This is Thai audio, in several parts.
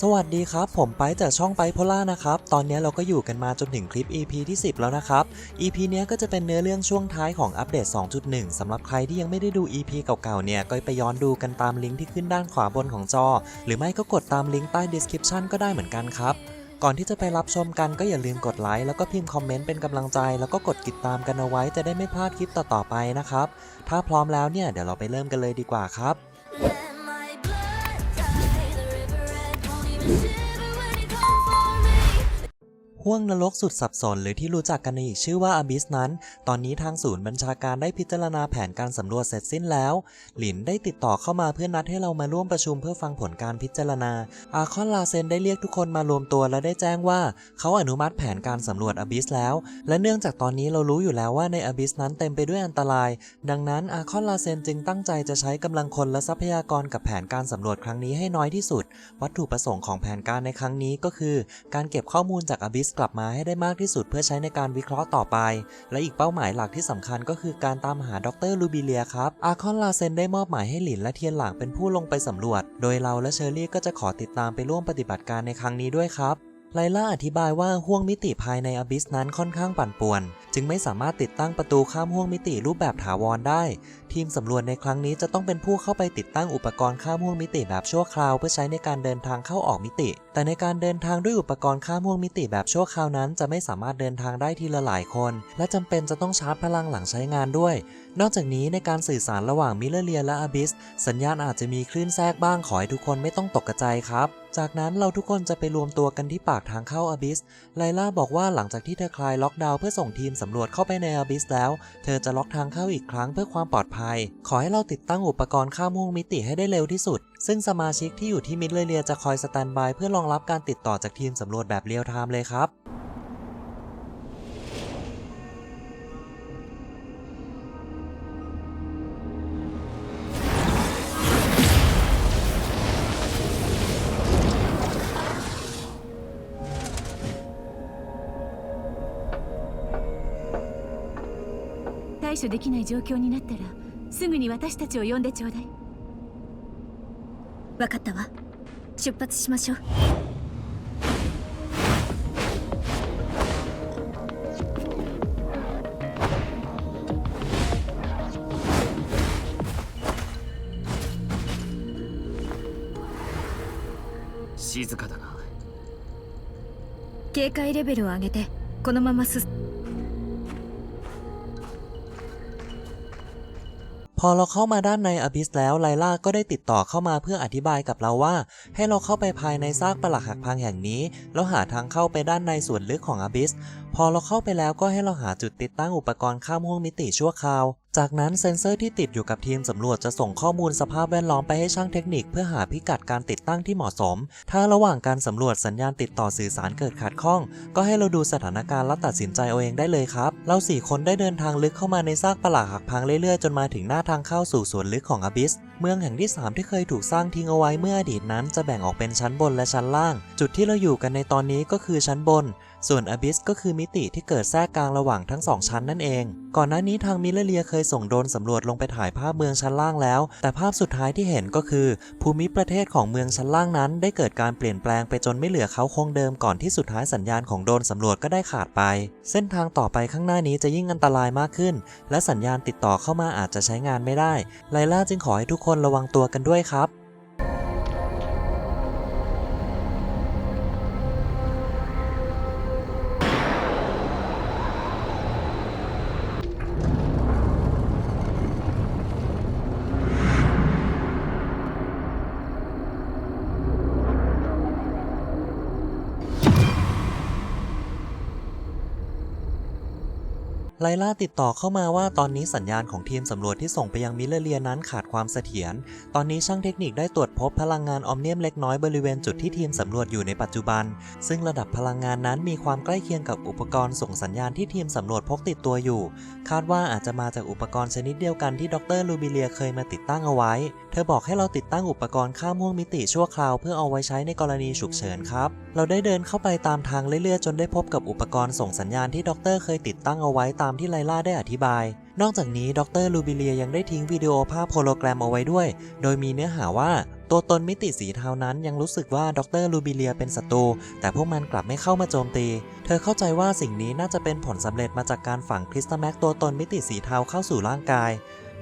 สวัสดีครับ ผมไปจากช่องไปโพล่านะครับ ตอนนี้เราก็อยู่กันมาจนถึงคลิป EP ที่ 10 แล้วนะครับ EP เนี้ยก็จะเป็นเนื้อเรื่องช่วงท้ายของอัปเดต 2.1สำหรับใครที่ยังไม่ได้ดู EP เก่าๆ เนี่ย ก็ไปย้อนดูกันตามลิงก์ที่ขึ้นด้านขวาบนของจอ หรือไม่ก็กดตามลิงก์ใต้ description ก็ได้เหมือนกันครับก่อนที่จะไปรับชมกันก็อย่าลืมกดไลค์แล้วก็พิมพ์คอมเมนต์เป็นกำลังใจ แล้วก็กดติดตามกันเอาไว้จะได้ไม่พลาดคลิปต่อๆไปนะครับ ถ้าพร้อมแล้วเนี่ยเดี๋ยวเราไปเริ่มกันเลยดีกว่าครับ ห้วงนรกสุดสับสนหรือที่รู้จักกันในอีกชื่อว่าอบิสนั้น ตอนนี้ทางศูนย์บัญชาการได้พิจารณาแผนการสำรวจเสร็จสิ้นแล้ว หลินได้ติดต่อเข้ามาเพื่อนัดให้เรามาร่วมประชุมเพื่อฟังผลการพิจารณา อาคอนลาเซนได้เรียกทุกคนมารวมตัวและได้แจ้งว่า เขาอนุมัติแผนการสำรวจอบิสแล้ว และเนื่องจากตอนนี้เรารู้อยู่แล้วว่าในอบิสนั้นเต็มไปด้วยอันตราย ดังนั้นอาคอนลาเซนจึงตั้งใจจะใช้กำลังคนและทรัพยากรกับแผนการสำรวจครั้งนี้ให้น้อยที่สุด วัตถุประสงค์ของแผนการในครั้งนี้ก็คือ การเก็บข้อมูลจากอบิสกลับมาให้ได้มากที่สุดเพื่อใช้ในการวิเคราะห์ต่อไป และอีกเป้าหมายหลักที่สำคัญก็คือการตามหาดรลูบิเลียครับ อาคอนลาเซนได้มอบหมายให้หลินและเทียนหลางเป็นผู้ลงไปสำรวจ โดยเราและเชอรี่ก็จะขอติดตามไปร่วมปฏิบัติการในครั้งนี้ด้วยครับ ไลล่าอธิบายว่าห้วงมิติภายในอบิสนั้นค่อนข้างปั่นป่วน จึงไม่สามารถติดตั้งประตูข้ามห้วงมิติรูปแบบถาวรได้ ทีมสำรวจในครั้งนี้จะต้องเป็นผู้เข้าไปติดตั้งอุปกรณ์ข้ามห้วงมิติแบบชั่วคราวเพื่อใช้ในการเดินทางเข้าออกมิติ แต่ในการเดินทางด้วยอุปกรณ์ข้ามห้วงมิติแบบชั่วคราวนั้น จะไม่สามารถเดินทางได้ทีละหลายคน และจำเป็นจะต้องชาร์จพลังหลังใช้งานด้วย นอกจากนี้ในการสื่อสารระหว่างมิเลเรียและอบิสสัญญาณอาจจะมีคลื่นแทรกบ้างขอให้ทุกคนไม่ต้องตกใจครับ จากนั้นเราทุกคนจะไปรวมตัวกันที่ปากทางเข้าอบิส ไลล่าบอกว่าหลังจากที่เธอคลายล็อกดาวน์เพื่อส่งทีมสำรวจเข้าไปในอบิสแล้ว เธอจะล็อกทางเข้าอีกครั้งเพื่อความปลอดภัย ขอให้เราติดตั้งอุปกรณ์ข้ามห้วงมิติให้ได้เร็วที่สุด ซึ่งสมาชิกที่อยู่ที่มิดเลเรียจะคอยสแตนบายเพื่อรองรับการติดต่อจากทีมสำรวจแบบเรียลไทม์เลยครับ 対処できない状況になったらすぐに私たちを呼んでちょうだい。分かったわ。出発しましょう。静かだな。警戒レベルを上げてこのまま進 พอเราเข้ามาด้านในอบิสแล้วไลล่าก็ได้ติดต่อเข้ามาเพื่ออธิบายกับเราว่า ให้เราเข้าไปภายในซากปรักหักพังแห่งนี้ แล้วหาทางเข้าไปด้านในส่วนลึกของอบิส พอเราเข้าไปแล้วก็ให้เราหาจุดติดตั้งอุปกรณ์ข้ามห้วงมิติชั่วคราว จากนั้นเซ็นเซอร์ที่ติดอยู่กับทีมสำรวจจะส่งข้อมูลสภาพแวดล้อมไปให้ช่างเทคนิค เพื่อหาพิกัดการติดตั้งที่เหมาะสม ถ้าระหว่างการสำรวจสัญญาณติดต่อสื่อสารเกิดขัดข้อง ก็ให้เราดูสถานการณ์และตัดสินใจเอาเองได้เลยครับ เราสี่คนได้เดินทางลึกเข้ามาในซากปรักหักพังเรื่อยๆ จนมาถึงหน้าทางเข้าสู่ส่วนลึกของอบิส เมืองแห่งที่ 3 ที่เคยถูกสร้างทิ้งเอาไว้เมื่ออดีตนั้น จะแบ่งออกเป็นชั้นบนและชั้นล่าง จุดที่เราอยู่กันในตอนนี้ก็คือชั้นบน ส่วนอบิสก็คือมติที่เกิดแทรกกลางระหว่างทั้งสองชั้นนั่นเอง ก่อนหน้านี้ทางมิเลเรียเคยส่งโดรนสำรวจลงไปถ่ายภาพเมืองชั้นล่างแล้ว แต่ภาพสุดท้ายที่เห็นก็คือ ภูมิประเทศของเมืองชั้นล่างนั้น ได้เกิดการเปลี่ยนแปลงไปจนไม่เหลือเขาคงเดิมก่อนที่สุดท้ายสัญญาณของโดรนสำรวจก็ได้ขาดไป เส้นทางต่อไปข้างหน้านี้จะยิ่งอันตรายมากขึ้น และสัญญาณติดต่อเข้ามาอาจจะใช้งานไม่ได้ไลล่าจึงขอให้ทุกคนระวังตัวกันด้วยครับ ไลล่าติดต่อเข้ามาว่าตอนนี้สัญญาณของทีมสำรวจที่ส่งไปยังมิเลเรียนั้นขาดความเสถียร ตอนนี้ช่างเทคนิคได้ตรวจพบพลังงานออมเนียมเล็กน้อยบริเวณจุดที่ทีมสำรวจอยู่ในปัจจุบัน ซึ่งระดับพลังงานนั้นมีความใกล้เคียงกับอุปกรณ์ส่งสัญญาณที่ทีมสำรวจพกติดตัวอยู่ คาดว่าอาจจะมาจากอุปกรณ์ชนิดเดียวกันที่ดรลูบิเลียเคยมาติดตั้งเอาไว้ เธอบอกให้เราติดตั้งอุปกรณ์ข้ามห้วงมิติชั่วคราวเพื่อเอาไว้ใช้ในกรณีฉุกเฉินครับ เราได้เดินเข้าไปตามทางเรื่อยๆจนได้พบกับอุปกรณ์ส่งสัญญาณที่ดรเคยติดตั้งเอาไว้ตามามที่ไลล่าได้อธิบาย นอกจากนี้ดรลูบิเลียยังได้ทิ้งวิดีโอภาพโฮโลแกรมเอาไว้ด้วย โดยมีเนื้อหาว่าตัวตนมิติสีเทานั้นยังรู้สึกว่าดรลูบิเลียเป็นศัตรูแต่พวกมันกลับไม่เข้ามาโจมตี เธอเข้าใจว่าสิ่งนี้น่าจะเป็นผลสำเร็จมาจากการฝังคริสตัลแม็กตัวตนมิติสีเทาเข้าสู่ร่างกาย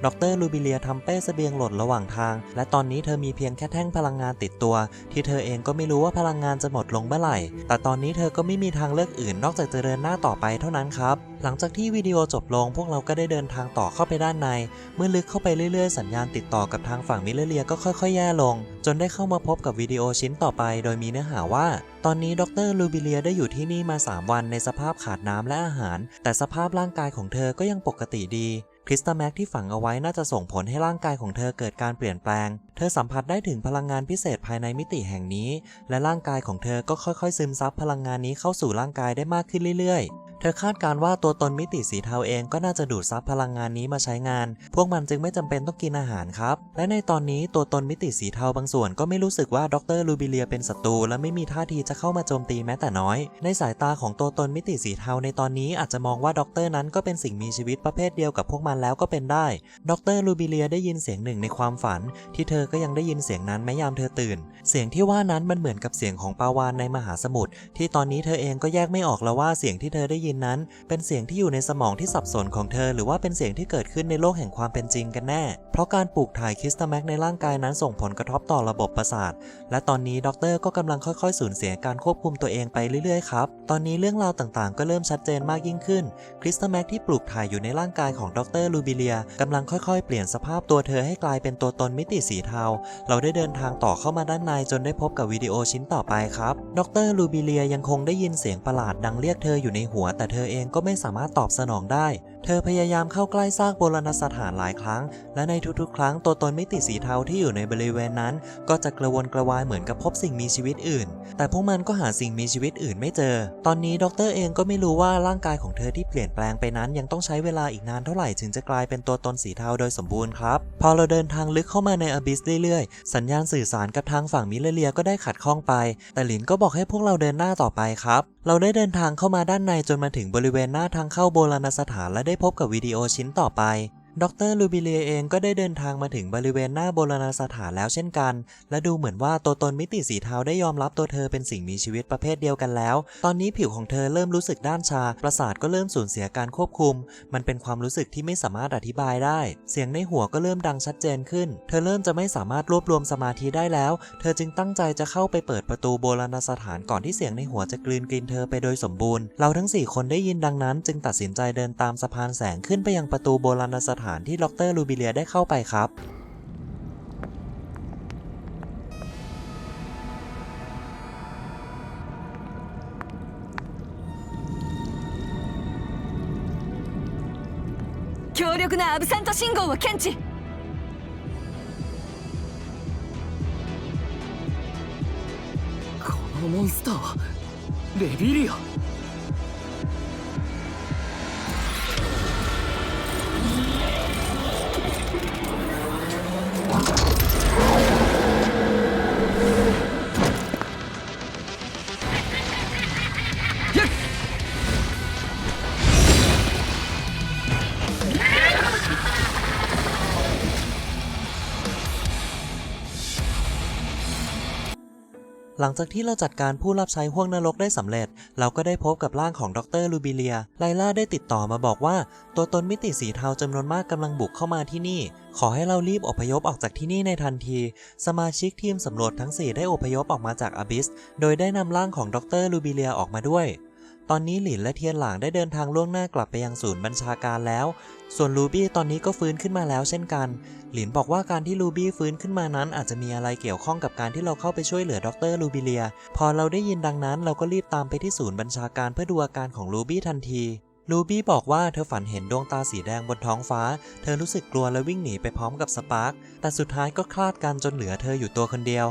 ดรลูบิเลียทำเป้เสบียงหล่นระหว่างทาง และตอนนี้เธอมีเพียงแค่แท่งพลังงานติดตัว ที่เธอเองก็ไม่รู้ว่าพลังงานจะหมดลงเมื่อไหร่ แต่ตอนนี้เธอก็ไม่มีทางเลือกอื่นนอกจากจะเดินหน้าต่อไปเท่านั้นครับ หลังจากที่วิดีโอจบลงพวกเราก็ได้เดินทางต่อเข้าไปด้านใน เมื่อลึกเข้าไปเรื่อยๆ สัญญาณติดต่อกับทางฝั่งมิเลเลียก็ค่อยๆ แย่ลง จนได้เข้ามาพบกับวิดีโอชิ้นต่อไป โดยมีเนื้อหาว่า ตอนนี้ดรลูบิเลียได้อยู่ที่นี่มา 3 วันในสภาพขาดน้ำและอาหาร แต่สภาพร่างกายของเธอก็ยังปกติดี คริสตัลแม็กที่ฝังเอาไว้น่าจะส่งผลให้ร่างกายของเธอเกิดการเปลี่ยนแปลง เธอสัมผัสได้ถึงพลังงานพิเศษภายในมิติแห่งนี้ และร่างกายของเธอก็ค่อยๆ ซึมซับพลังงานนี้เข้าสู่ร่างกายได้มากขึ้นเรื่อยๆ เธอคาดการ์ว่าตัวตนมิติสีเทาเองก็น่าจะดูดซับพลังงานนี้มาใช้งาน พวกมันจึงไม่จำเป็นต้องกินอาหารครับ และในตอนนี้ตัวตนมิติสีเทาบางส่วนก็ไม่รู้สึกว่าดรลูบิเลียเป็นศัตรูและไม่มีท่าทีจะเข้ามาโจมตีแม้แต่น้อย ในสายตาของตัวตนมิติสีเทาในตอนนี้อาจจะมองว่าดรนั้นก็เป็นสิ่งมีชีวิตประเภทเดียวกับพวกมันแล้วก็เป็นได้ ดรลูบิเลียได้ยินเสียงหนึ่งในความฝัน ที่เธอก็ยังได้ยินเสียงนั้นแม้ยามเธอตื่น เสียงที่ว่านั้นมันเหมือนกับเสียงของปาวานในมหาสมุทรที่ตอนนี้เธอเองก็แยกไม่ออกแล้วว่าเสียงที่เธอได้ยินนั้น เป็นเสียงที่อยู่ในสมองที่สับสนของเธอ หรือว่าเป็นเสียงที่เกิดขึ้นในโลกแห่งความเป็นจริงกันแน่ เพราะการปลูกถ่ายคริสตัลแม็กในร่างกายนั้นส่งผลกระทบต่อระบบประสาท และตอนนี้ด็อกเตอร์ก็กำลังค่อยๆ สูญเสียการควบคุมตัวเองไปเรื่อยๆครับ ตอนนี้เรื่องราวต่างๆ ก็เริ่มชัดเจนมากยิ่งขึ้น คริสตัลแม็กที่ปลูกถ่ายอยู่ในร่างกายของด็อกเตอร์ลูบิเลียกำลังค่อยๆ เปลี่ยนสภาพตัวเธอให้กลายเป็นตัวตนมิติสีเทา เราได้เดินทางต่อเข้ามาด้านในจนได้พบกับวิดีโอชิ้นต่อไปครับ ดรลูบิเลียยังคงได้ยินเสียงประหลาดดังเรียกเธออยู่ในหัวแต่เธอเองก็ไม่สามารถตอบสนองได้เธอพยายามเข้าใกล้ซากโบราณสถานหลายครั้ง และในทุกๆ ครั้งตัวตนมิติสีเทาที่อยู่ในบริเวณนั้น ก็จะกระวนกระวายเหมือนกับพบสิ่งมีชีวิตอื่น แต่พวกมันก็หาสิ่งมีชีวิตอื่นไม่เจอ ตอนนี้ดเรเองก็ไม่รู้ว่าร่างกายของเธอที่เปลี่ยนแปลงไปนั้นยังต้องใช้เวลาอีกนานเท่าไหร่ถึงจะกลายเป็นตัวตนสีเทาโดยสมบูรณ์ครับ พอเราเดินทางลึกเข้ามาในอบิสเรื่อยๆ สัญญาณสื่อสารกับทางฝั่งมิเลเลียก็ได้ขัดข้องไป แต่หลินก็บอกให้พวกเราเดินหน้าต่อไปครับ เราได้เดินทางเข้ามาด้านในจนมาถึงบริเวณหน้าทางเข้าโบราณสถานและได้พบกับวิดีโอชิ้นต่อไป ดรลูบิเลียเองก็ได้เดินทางมาถึงบริเวณหน้าโบราณสถานแล้วเช่นกัน และดูเหมือนว่าตัวตนมิติสีเทาได้ยอมรับตัวเธอเป็นสิ่งมีชีวิตประเภทเดียวกันแล้ว ตอนนี้ผิวของเธอเริ่มรู้สึกด้านชา ประสาทก็เริ่มสูญเสียการควบคุม มันเป็นความรู้สึกที่ไม่สามารถอธิบายได้ เสียงในหัวก็เริ่มดังชัดเจนขึ้น เธอเริ่มจะไม่สามารถรวบรวมสมาธิได้แล้ว เธอจึงตั้งใจจะเข้าไปเปิดประตูโบราณสถานก่อนที่เสียงในหัวจะกลืนกินเธอไปโดยสมบูรณ์ เราทั้งสี่คนได้ยินดังนั้น จึงตัดสินใจเดินตามสะพานแสงขึ้นไปยังประตูโบราณสถที่ดรลูบิเลียได้เข้าไปครับ 強力なアブサント信号を検知このモンスターはレビリア หลังจากที่เราจัดการผู้รับใช้ห้วงนรกได้สำเร็จ เราก็ได้พบกับร่างของดรลูบิเลีย ไลล่าได้ติดต่อมาบอกว่า ตัวตนมิติสีเทาจำนวนมากกำลังบุกเข้ามาที่นี่ ขอให้เรารีบอพยพออกจากที่นี่ในทันที สมาชิกทีมสำรวจทั้ง 4 ได้อพยพออกมาจากอบิส โดยได้นำร่างของดรลูบิเลียออกมาด้วย ตอนนี้หลินและเทียนหลางได้เดินทางล่วงหน้ากลับไปยังศูนย์บัญชาการแล้ว ส่วนลูบี้ตอนนี้ก็ฟื้นขึ้นมาแล้วเช่นกัน หลินบอกว่าการที่ลูบี้ฟื้นขึ้นมานั้น อาจจะมีอะไรเกี่ยวข้องกับการที่เราเข้าไปช่วยเหลือดรลูบิเลีย พอเราได้ยินดังนั้น เราก็รีบตามไปที่ศูนย์บัญชาการเพื่อดูอาการของลูบี้ทันทีลูบี้บอกว่าเธอฝันเห็นดวงตาสีแดงบนท้องฟ้า เธอรู้สึกกลัวและวิ่งหนีไปพร้อมกับสปาร์คแต่สุดท้ายก็คลาดกันจนเหลือเธออยู่ตัวคนเดียว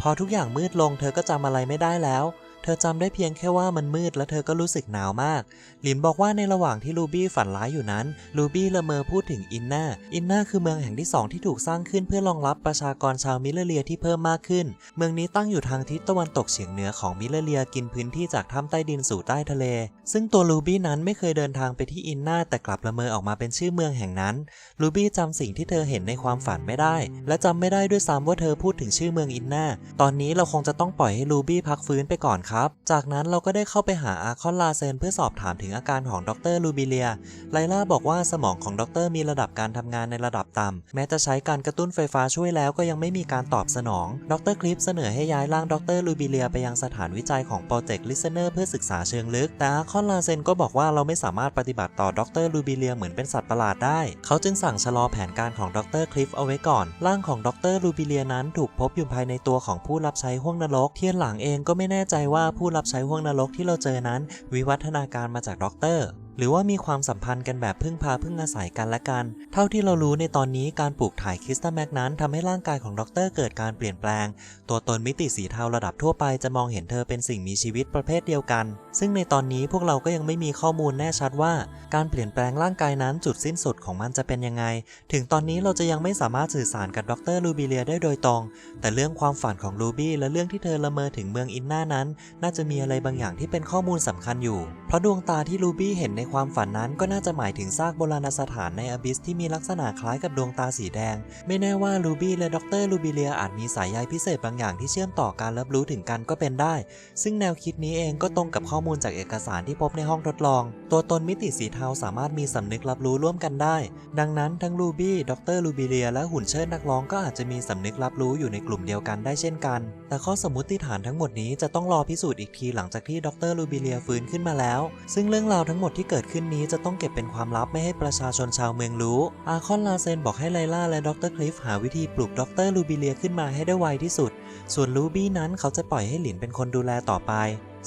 พอทุกอย่างมืดลงเธอก็จำอะไรไม่ได้แล้ว เธอจำได้เพียงแค่ว่ามันมืดและเธอก็รู้สึกหนาวมาก หลินบอกว่าในระหว่างที่ลูบี้ฝันร้ายอยู่นั้น ลูบี้ละเมอพูดถึงอินนาอินนาคือเมืองแห่งที่สองที่ถูกสร้างขึ้นเพื่อรองรับประชากรชาวมิเลเรียที่เพิ่มมากขึ้น เมืองนี้ตั้งอยู่ทางทิศตะวันตกเฉียงเหนือของมิเลเรียกินพื้นที่จากถ้ำใต้ดินสู่ใต้ทะเล ซึ่งตัวลูบี้นั้นไม่เคยเดินทางไปที่อินนาแต่กลับละเมอออกมาเป็นชื่อเมืองแห่งนั้น ลูบี้จำสิ่งที่เธอเห็นในความฝันไม่ได้ และจำไม่ได้ด้วยซ้ำว่าเธอพูดถึงชื่อเมืองอินนาตอนนี้เราคงจะต้องปล่อยให้ลูบี้พักฟื้นไปก่อนครับจากนั้นเราก็ได้เข้าไปหาอาคอนลาเซนเพื่อสอบถามถึงอาการของดรลูบิเลีย ไลล่าบอกว่าสมองของดรมีระดับการทำงานในระดับต่ำแม้จะใช้การกระตุ้นไฟฟ้าช่วยแล้วก็ยังไม่มีการตอบสนอง ดรคลิปเสนอให้ย้ายร่างดรลูบิเลียไปยังสถานวิจัยของโปรเจกต์ลิสเนอร์เพื่อศึกษาเชิงลึก แต่อาคอนลาเซนก็บอกว่าเราไม่สามารถปฏิบัติต่อดรลูบิเลียเหมือนเป็นสัตว์ประหลาดได้ เขาจึงสั่งชะลอแผนการของดรคลิฟเอาไว้ก่อน ร่างของดรลูบิเลียนั้นถูกพบอยู่ภายในตัวของผู้รับใช้ห้วงนรกเทียนหลังเองก็ไม่แน่ใจว่าผู้รับใช้ห้วงนรกที่เราเจอนั้น วิวัฒนาการมาจากด็อกเตอร์ หรือว่ามีความสัมพันธ์กันแบบพึ่งพาพึ่งอาศัยกันและกัน เท่าที่เรารู้ในตอนนี้การปลูกถ่ายคริสตัลแมกนั้นทำให้ร่างกายของด็อกเตอร์เกิดการเปลี่ยนแปลง ตัวตนมิติสีเทาระดับทั่วไปจะมองเห็นเธอเป็นสิ่งมีชีวิตประเภทเดียวกัน ซึ่งในตอนนี้พวกเราก็ยังไม่มีข้อมูลแน่ชัดว่า การเปลี่ยนแปลงร่างกายนั้นจุดสิ้นสุดของมันจะเป็นยังไง ถึงตอนนี้เราจะยังไม่สามารถสื่อสารกับดรลูบิเลียได้โดยตรง แต่เรื่องความฝันของลูบี้และเรื่องที่เธอละเมอถึงเมืองอินนานั้น น่าจะมีอะไรบางอย่างที่เป็นข้อมูลสำคัญอยู่ เพราะดวงตาที่ลูบี้เห็นในความฝันนั้นก็น่าจะหมายถึงซากโบราณสถานในอบิสที่มีลักษณะคล้ายกับดวงตาสีแดง ไม่แน่ว่าลูบี้และดรลูบิเลียอาจมีสายใยพิเศษบางอย่างที่เชื่อมต่อการรับรู้ถึงกันก็เป็นได้ ซึ่งแนวคิดนี้เองก็ตรงกับข้อมูลจากเอกสารที่พบในห้องทดลอง ตัวตนมิติสีเทาสามารถมีสำนึกรับรู้ร่วมกันได้ ดังนั้นทั้งลูบี้ดรลูบิเลียและหุ่นเชิดนักร้องก็อาจจะมีสำนึกรับรู้อยู่ในกลุ่มเดียวกันได้เช่นกัน แต่ข้อสมมติฐานทั้งหมดนี้จะต้องรอพิสูจน์อีกทีหลังจากที่ดรลูบิเลียฟื้นขึ้นมาแล้ว ซึ่งเรื่องราวทั้งหมดที่เเกิดขึ้นนี้จะต้องเก็บเป็นความลับไม่ให้ประชาชนชาวเมืองรู้ อาคอนลาเซนบอกให้ไลล่าและดรคลิฟหาวิธีปลุกดรลูบิเลียขึ้นมาให้ได้ไวที่สุด ส่วนลูบี้นั้นเขาจะปล่อยให้หลินเป็นคนดูแลต่อไป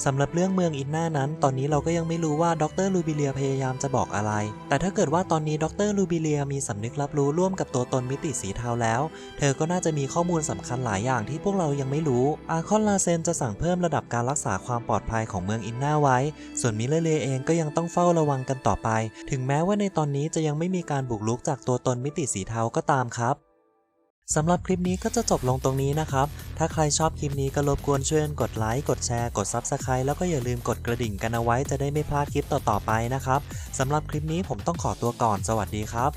สำหรับเรื่องเมืองอินนานั้น ตอนนี้เราก็ยังไม่รู้ว่าดรลูบิเลียพยายามจะบอกอะไร แต่ถ้าเกิดว่าตอนนี้ดรลูบิเลียมีสำนึกรับรู้ร่วมกับตัวตนมิติสีเทาแล้ว เธอก็น่าจะมีข้อมูลสำคัญหลายอย่างที่พวกเรายังไม่รู้ อาคอนลาเซนจะสั่งเพิ่มระดับการรักษาความปลอดภัยของเมืองอินนาไว้ ส่วนมิเลเลียเองก็ยังต้องเฝ้าระวังกันต่อไป ถึงแม้ว่าในตอนนี้จะยังไม่มีการบุกรุกจากตัวตนมิติสีเทาก็ตามครับ สำหรับคลิปนี้ก็จะจบลงตรงนี้นะครับ ถ้าใครชอบคลิปนี้ก็รบกวนช่วยกดไลค์ กดแชร์ กด Subscribe แล้วก็อย่าลืมกดกระดิ่งกันเอาไว้จะได้ไม่พลาดคลิปต่อๆไปนะครับ สำหรับคลิปนี้ผมต้องขอตัวก่อน สวัสดีครับ